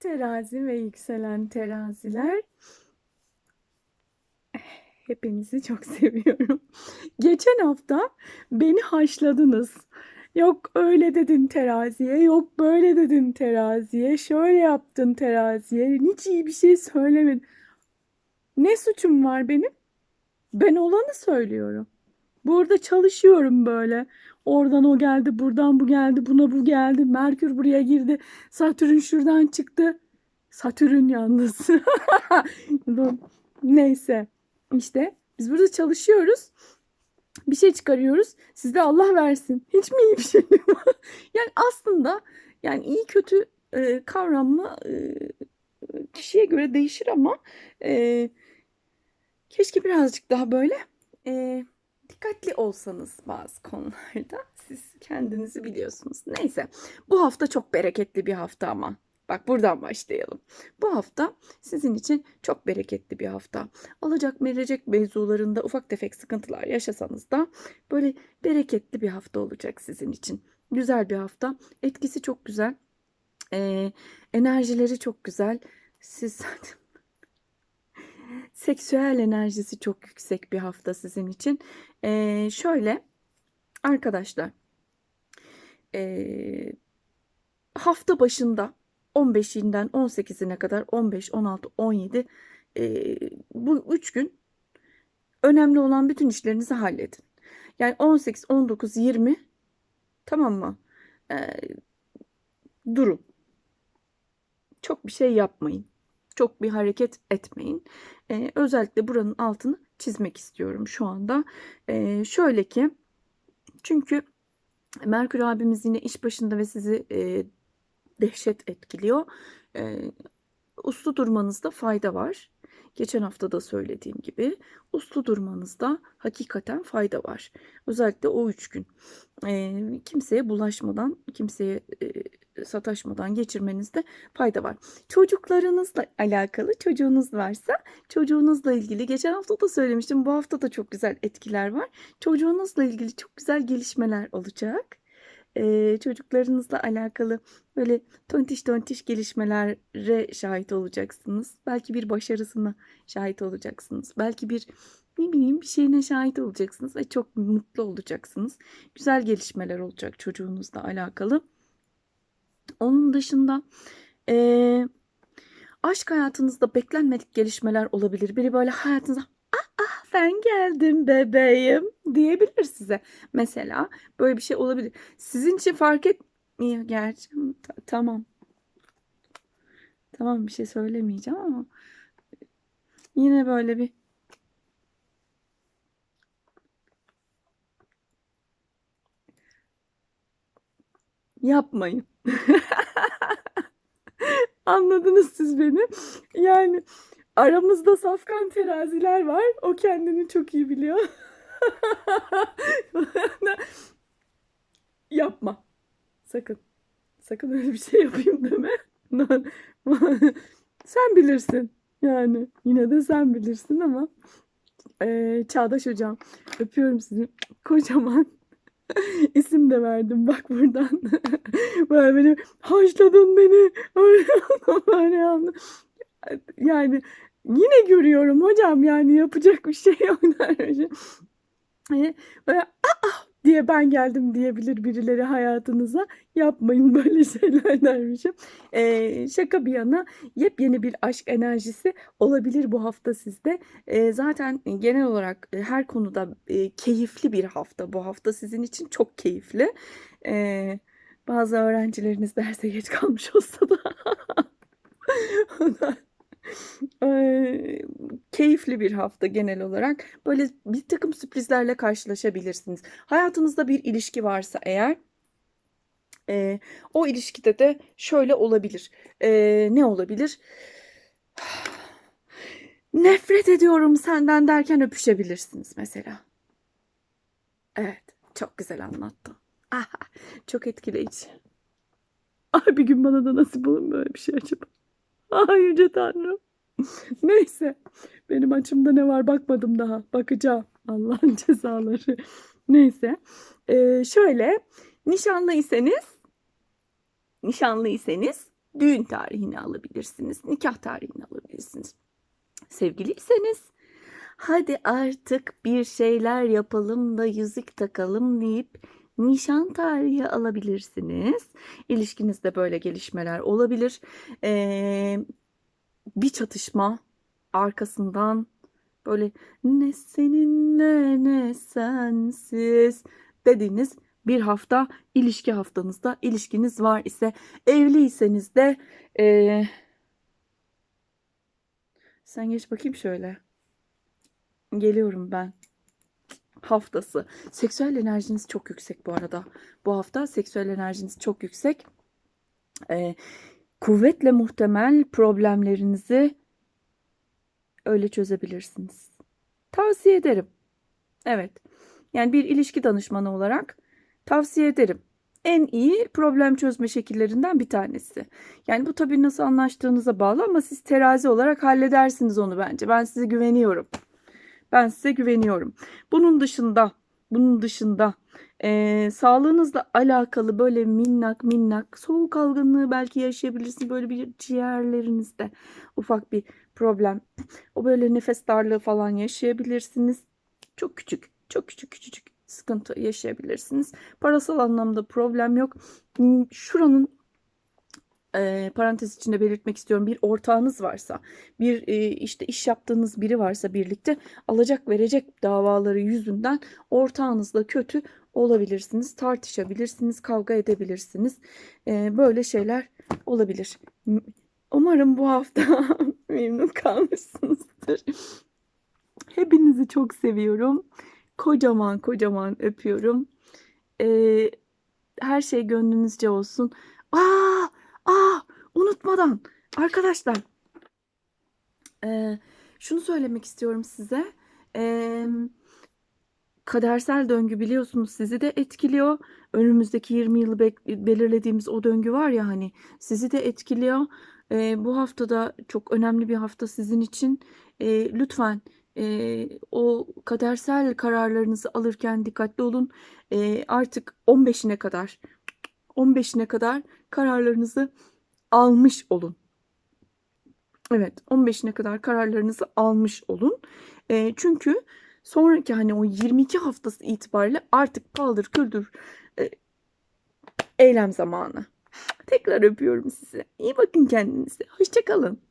Terazi ve yükselen teraziler. Hepinizi çok seviyorum. Geçen hafta beni haşladınız. Yok öyle dedin teraziye, yok böyle dedin teraziye, şöyle yaptın teraziye, hiç iyi bir şey söylemedin. Ne suçum var benim? Ben olanı söylüyorum. Burada çalışıyorum böyle. Oradan o geldi, buradan bu geldi, buna bu geldi. Merkür buraya girdi. Satürn şuradan çıktı. Satürn yalnız. Neyse. İşte biz burada çalışıyoruz. Bir şey çıkarıyoruz. Sizde Allah versin. Hiç mi iyi bir şey var? Yani aslında yani iyi kötü e, kavramı e, kişiye göre değişir ama e, keşke birazcık daha böyle e, dikkatli olsanız bazı konularda. Siz kendinizi biliyorsunuz. Neyse. Bu hafta çok bereketli bir hafta ama. Bak buradan başlayalım. Bu hafta sizin için çok bereketli bir hafta. Alacak verecek mevzularında ufak tefek sıkıntılar yaşasanız da böyle bereketli bir hafta olacak sizin için. Güzel bir hafta. Etkisi çok güzel. Ee, enerjileri çok güzel. Siz zaten seksüel enerjisi çok yüksek bir hafta sizin için. Ee, şöyle arkadaşlar ee, hafta başında 15'inden 18'ine kadar 15, 16, 17 ee, bu 3 gün önemli olan bütün işlerinizi halledin. Yani 18, 19, 20 tamam mı? Ee, durun. Çok bir şey yapmayın. Çok bir hareket etmeyin. Ee, özellikle buranın altını çizmek istiyorum şu anda. Ee, şöyle ki çünkü Merkür abimiz yine iş başında ve sizi e, dehşet etkiliyor. E, uslu durmanızda fayda var. Geçen hafta da söylediğim gibi uslu durmanızda hakikaten fayda var. Özellikle o üç gün. E, kimseye bulaşmadan, kimseye e, sataşmadan geçirmenizde fayda var. Çocuklarınızla alakalı çocuğunuz varsa çocuğunuzla ilgili geçen hafta da söylemiştim. Bu hafta da çok güzel etkiler var. Çocuğunuzla ilgili çok güzel gelişmeler olacak. Ee, çocuklarınızla alakalı böyle tontiş tontiş gelişmelere şahit olacaksınız. Belki bir başarısına şahit olacaksınız. Belki bir ne bileyim bir şeyine şahit olacaksınız ve çok mutlu olacaksınız. Güzel gelişmeler olacak çocuğunuzla alakalı. Onun dışında eee, aşk hayatınızda beklenmedik gelişmeler olabilir. Biri böyle hayatınıza ben geldim bebeğim diyebilir size. Mesela böyle bir şey olabilir. Sizin için fark etmiyor gerçi. Ta- tamam. Tamam bir şey söylemeyeceğim ama yine böyle bir yapmayın. Anladınız siz beni. Yani aramızda safkan teraziler var. O kendini çok iyi biliyor. Yapma. Sakın. Sakın öyle bir şey yapayım deme. Sen bilirsin. Yani yine de sen bilirsin ama eee, Çağdaş hocam öpüyorum sizi. Kocaman. İsim de verdim bak buradan. Böyle beni haşladın beni. Böyle yaptın. Yani yine görüyorum hocam yani yapacak bir şey yok. Hani böyle aa diye ben geldim diyebilir birileri hayatınıza. Yapmayın böyle şeyler dermişim. Ee, şaka bir yana yepyeni bir aşk enerjisi olabilir bu hafta sizde. Ee, zaten genel olarak e, her konuda e, keyifli bir hafta. Bu hafta sizin için çok keyifli. Ee, bazı öğrencileriniz derse geç kalmış olsa da Keyifli bir hafta genel olarak. Böyle bir takım sürprizlerle karşılaşabilirsiniz. Hayatınızda bir ilişki varsa eğer eee, o ilişkide de şöyle olabilir. Eee, ne olabilir? Nefret ediyorum senden derken öpüşebilirsiniz mesela. Evet, çok güzel anlattın. Aha, çok etkileyici. Ay bir gün bana da nasip olur mu böyle bir şey acaba? Ay yüce tanrım. Neyse. Benim açımda ne var bakmadım daha. Bakacağım. Allah'ın cezaları. Neyse. Ee, şöyle. Nişanlıysanız nişanlıysanız düğün tarihini alabilirsiniz, nikah tarihini alabilirsiniz. Sevgiliyseniz hadi artık bir şeyler yapalım da yüzük takalım deyip nişan tarihi alabilirsiniz. İlişkinizde böyle gelişmeler olabilir. Ee, bir çatışma arkasından böyle ne seninle ne sensiz dediğiniz bir hafta ilişki haftanızda ilişkiniz var ise evliyseniz de ee, sen geç bakayım şöyle. Geliyorum ben. Haftası. Seksüel enerjiniz çok yüksek bu arada. Bu hafta seksüel enerjiniz çok yüksek. Ee, kuvvetle muhtemel problemlerinizi öyle çözebilirsiniz. Tavsiye ederim. Evet. Yani bir ilişki danışmanı olarak tavsiye ederim. En iyi problem çözme şekillerinden bir tanesi. Yani bu tabii nasıl anlaştığınıza bağlı ama siz terazi olarak halledersiniz onu bence. Ben size güveniyorum. Ben size güveniyorum. Bunun dışında, bunun dışında eee, sağlığınızla alakalı böyle minnak minnak soğuk algınlığı belki yaşayabilirsiniz. Böyle bir ciğerlerinizde ufak bir problem. O böyle nefes darlığı falan yaşayabilirsiniz. Çok küçük, çok küçük küçücük sıkıntı yaşayabilirsiniz. Parasal anlamda problem yok. Hmm, Şuranın e, parantez içinde belirtmek istiyorum. Bir ortağınız varsa, bir e, işte iş yaptığınız biri varsa birlikte alacak verecek davaları yüzünden ortağınızla kötü olabilirsiniz, tartışabilirsiniz, kavga edebilirsiniz. E, böyle şeyler olabilir. Umarım bu hafta memnun kalmışsınızdır. Hepinizi çok seviyorum. Kocaman kocaman öpüyorum. Ee, her şey gönlünüzce olsun. Aa, unutmadan arkadaşlar. ee, şunu söylemek istiyorum size. Ee, kadersel döngü biliyorsunuz sizi de etkiliyor. Önümüzdeki 20 yılı belirlediğimiz o döngü var ya hani sizi de etkiliyor. Ee, bu haftada çok önemli bir hafta sizin için. Ee, lütfen e, o kadersel kararlarınızı alırken dikkatli olun. Ee, artık 15'ine kadar 15'ine kadar kararlarınızı almış olun. Evet, 15'ine kadar kararlarınızı almış olun. Ee, çünkü sonraki hani o 22 haftası itibariyle artık paldır küldür e, eylem zamanı. Tekrar öpüyorum sizi. İyi bakın kendinize. Hoşçakalın.